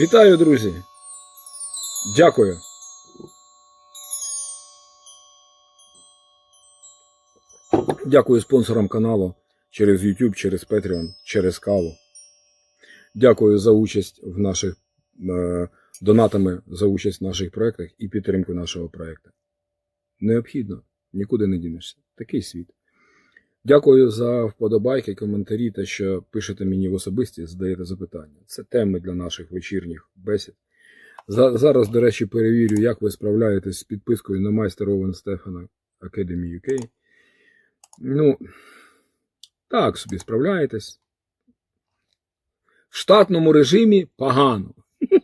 Вітаю, друзі! Дякую. Дякую спонсорам каналу через YouTube, через Patreon, через каву. Дякую за участь в наших е, донатами, за участь в наших проєктах і підтримку нашого проєкту. Необхідно, нікуди не дінешся. Такий світ. Дякую за вподобайки, коментарі та що пишете мені в особисті, задаєте запитання. Це теми для наших вечірніх бесід. Зараз, до речі, перевірю, як ви справляєтесь з підпискою на майстер Овен Стефана Academy UK. Ну, так собі справляєтесь. В штатному режимі погано.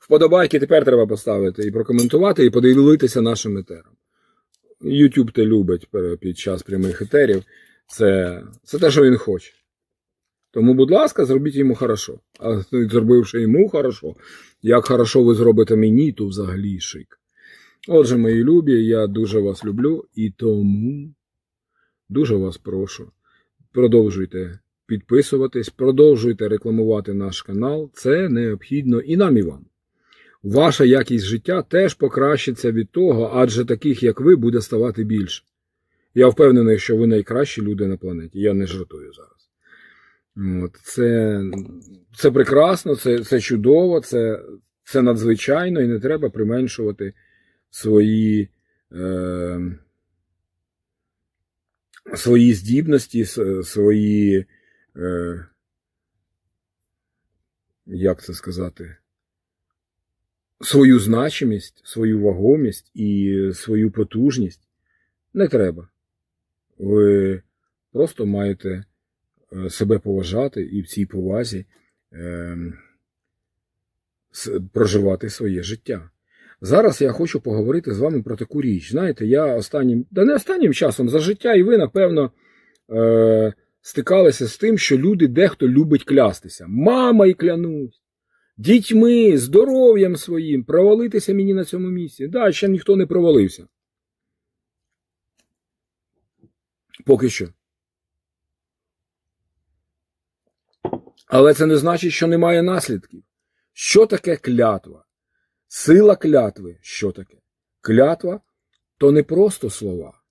Вподобайки тепер треба поставити і прокоментувати, і поділитися нашим етером. YouTube те любить під час прямих етерів. Це, це те, що він хоче. Тому, будь ласка, зробіть йому хорошо. А зробивши йому хорошо, як хорошо ви зробите мені, то взагалі шик. Отже, мої любі, я дуже вас люблю і тому дуже вас прошу. Продовжуйте підписуватись, продовжуйте рекламувати наш канал. Це необхідно і нам, і вам. Ваша якість життя теж покращиться від того, адже таких, як ви, буде ставати більше. Я впевнений, що ви найкращі люди на планеті. Я не жартую зараз. От, це, це прекрасно, це, це чудово, це, це надзвичайно, і не треба применшувати свої, е, свої здібності, свої, е, як це сказати, свою значимість, свою вагомість і свою потужність. Не треба. Ви просто маєте е, себе поважати і в цій повазі е, проживати своє життя. Зараз я хочу поговорити з вами про таку річ. Знаєте, я останнім, да не останнім часом за життя, і ви, напевно, е, стикалися з тим, що люди дехто любить клястися. Мама і клянусь, дітьми, здоров'ям своїм, провалитися мені на цьому місці. Да, ще ніхто не провалився. Поки що. Але це не значить, що немає наслідків. Що таке клятва? Сила клятви. Що таке? Клятва то не просто слова,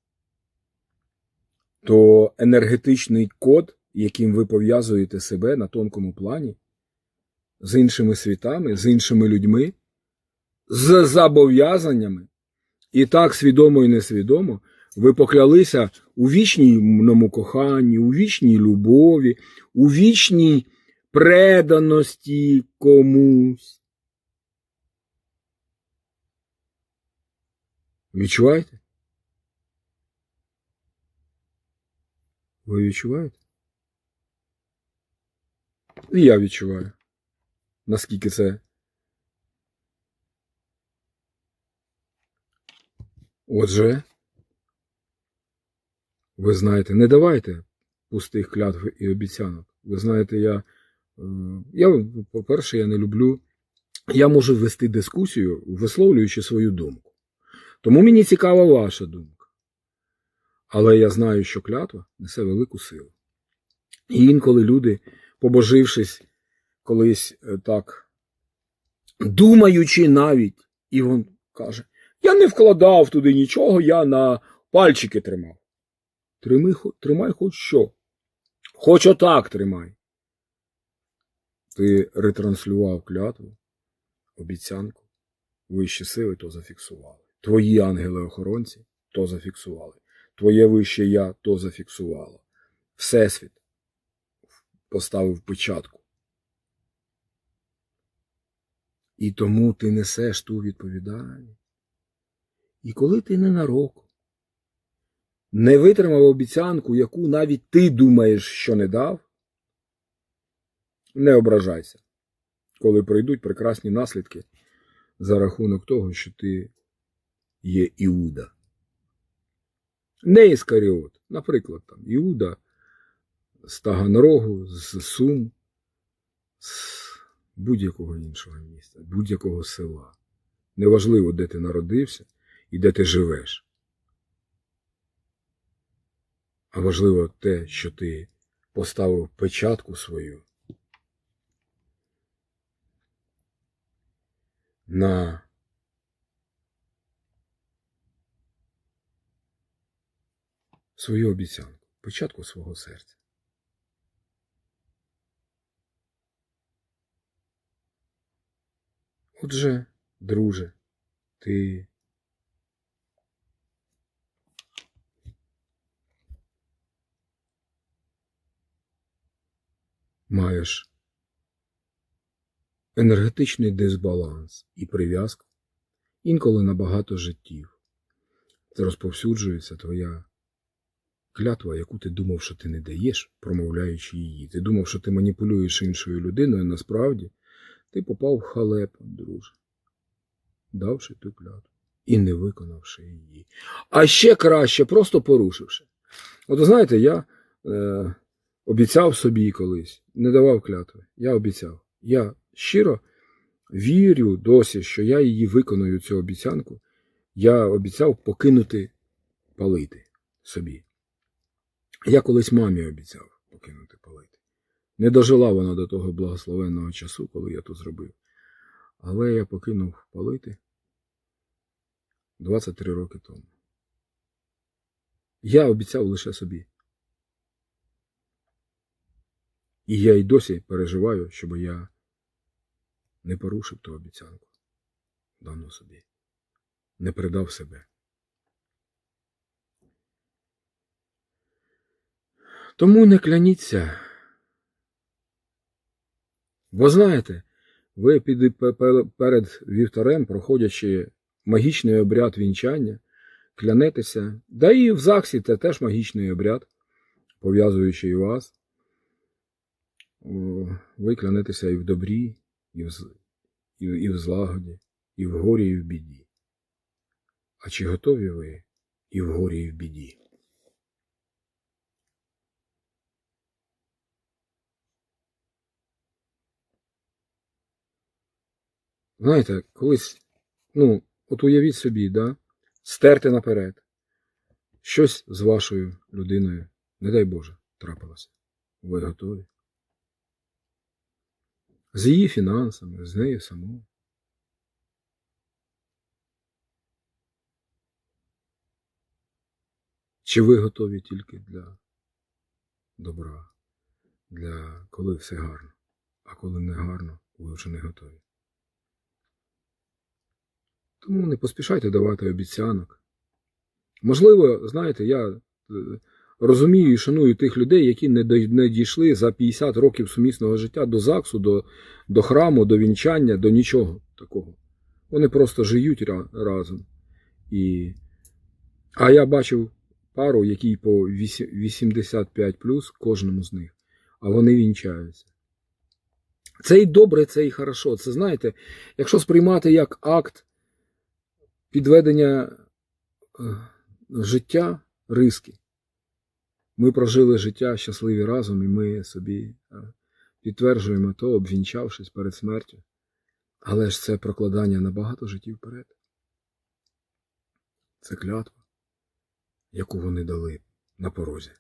то енергетичний код, яким ви пов'язуєте себе на тонкому плані з іншими світами, з іншими людьми, з зобов'язаннями. І так свідомо і несвідомо ви поклялися у вічному коханні, у вічній любові, у вічній преданості комусь. Відчуваєте? Ви відчуваєте? І я відчуваю. Наскільки це. Отже, ви знаєте, не давайте пустих клятв і обіцянок. Ви знаєте, я, е, я по-перше, я не люблю. Я можу вести дискусію, висловлюючи свою думку. Тому мені цікава ваша думка. Але я знаю, що клятва несе велику силу. І інколи люди, побожившись колись е, так, думаючи навіть, і він каже: Я не вкладав туди нічого, я на пальчики тримав. Тримай, тримай хоч що. Хоч отак тримай. Ти ретранслював клятву, обіцянку, вищі сили то зафіксували. Твої ангели-охоронці то зафіксували. Твоє вище я то зафіксувало. Всесвіт поставив печатку. І тому ти несеш ту відповідальність. І коли ти ненароком не витримав обіцянку, яку навіть ти думаєш, що не дав, не ображайся, коли прийдуть прекрасні наслідки за рахунок того, що ти є Іуда. Не Іскаріот, наприклад, там Іуда з Таганрогу, з Сум, з будь-якого іншого міста, будь-якого села. Неважливо, де ти народився і де ти живеш. А важливо те, що ти поставив печатку свою на свою обіцянку, початку свого серця. Отже, друже, ти маєш енергетичний дисбаланс і прив'язку інколи на багато життів. Це розповсюджується твоя клятва, яку ти думав, що ти не даєш, промовляючи її. Ти думав, що ти маніпулюєш іншою людиною, насправді ти попав в халепу, друже, давши ту клятву і не виконавши її. А ще краще, просто порушивши. От ви знаєте, я е, обіцяв собі колись, не давав клятви. Я обіцяв. Я щиро вірю досі, що я її виконую, цю обіцянку. Я обіцяв покинути палити собі. Я колись мамі обіцяв покинути палити. Не дожила вона до того благословенного часу, коли я то зробив. Але я покинув палити 23 роки тому. Я обіцяв лише собі. І я й досі переживаю, щоб я не порушив ту обіцянку, дану собі, не придав себе. Тому не кляніться. Бо знаєте, ви під, перед вівтарем, проходячи магічний обряд вінчання, клянетеся, да і в ЗАГСі це теж магічний обряд, пов'язуючий вас. Ви клянетеся і в добрі, і в, і, і в злагоді, і в горі, і в біді. А чи готові ви і в горі, і в біді? Знаєте, колись, ну, от уявіть собі, да, стерти наперед. Щось з вашою людиною, не дай Боже, трапилося. Ви готові? З її фінансами, з нею самою. Чи ви готові тільки для добра, для коли все гарно, а коли не гарно, ви вже не готові? Тому не поспішайте давати обіцянок. Можливо, знаєте, я е, розумію і шаную тих людей, які не дійшли за 50 років сумісного життя до ЗАГСу, до, до храму, до вінчання, до нічого такого. Вони просто живуть ра- разом. І... А я бачив пару, якій по 85 плюс кожному з них, а вони вінчаються. Це і добре, це і хорошо. Це знаєте, якщо сприймати як акт підведення е, життя риски. Ми прожили життя щасливі разом, і ми собі е, підтверджуємо то, обвінчавшись перед смертю. Але ж це прокладання на багато життів вперед. Це клятва, яку вони дали на порозі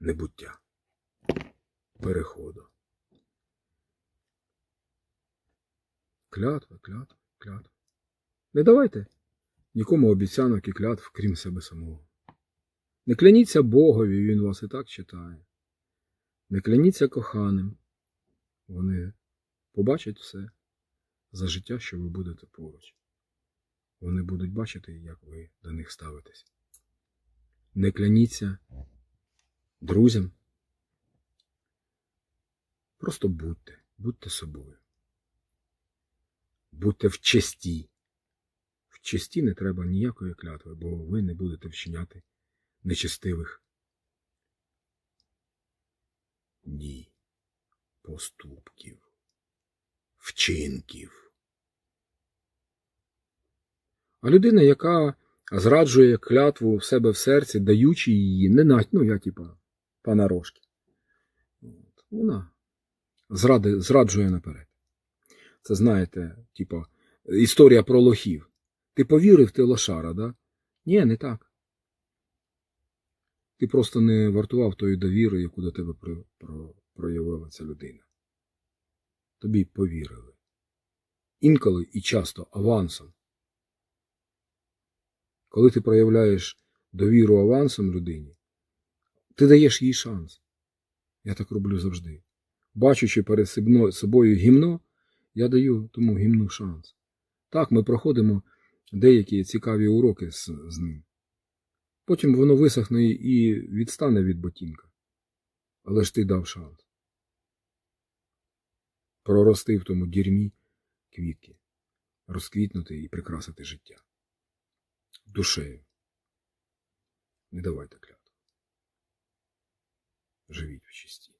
небуття, переходу. Клятва, клятва, клятва. Не давайте нікому обіцянок і клятв, крім себе самого. Не кляніться Богові, він вас і так читає. Не кляніться коханим. Вони побачать все за життя, що ви будете поруч. Вони будуть бачити, як ви до них ставитесь. Не кляніться друзям. Просто будьте, будьте собою. Будьте в честі. Честі не треба ніякої клятви, бо ви не будете вчиняти нечестивих дій, поступків, вчинків. А людина, яка зраджує клятву в себе в серці, даючи її, не на, ну я типа понарошки, От, вона зради, зраджує наперед. Це знаєте, типа, історія про лохів. Ти повірив, ти лошара, да? Ні, не так. Ти просто не вартував тої довіри, яку до тебе про, про, проявила ця людина. Тобі повірили. інколи і часто авансом. Коли ти проявляєш довіру авансом людині, ти даєш їй шанс. Я так роблю завжди. Бачучи перед собою гімно, я даю тому гімну шанс. Так ми проходимо деякі цікаві уроки з, з ним. Потім воно висохне і відстане від ботинка. Але ж ти дав шанс. Прорости в тому дірмі квітки, розквітнути і прикрасити життя. Душею. Не давайте клятву. Живіть в чисті.